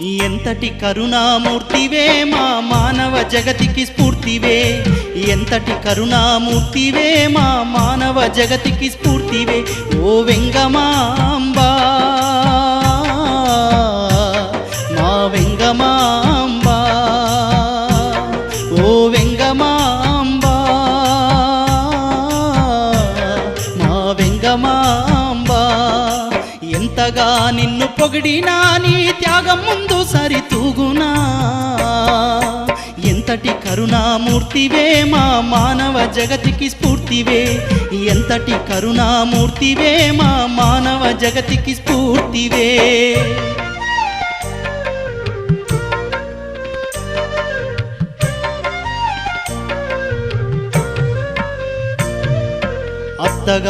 ఎంతటి కరుణామూర్తివే మా మానవ జగతికి స్ఫూర్తివే? ఎంతటి కరుణామూర్తివే మా మానవ జగతికి స్ఫూర్తివే? ఓ వెంగమాంబా! మా వెంగమాంబా! ఓ వెంగమాంబా! మా వెంగమాంబా! ఎంతగా నిన్ను పొగిడినా నీ త్యాగం ముందు కరుణామూర్తివే మా మానవ జగతికి స్ఫూర్తివే. ఎంతటి కరుణామూర్తివే మా మానవ జగతికి స్ఫూర్తివే. అత్తగా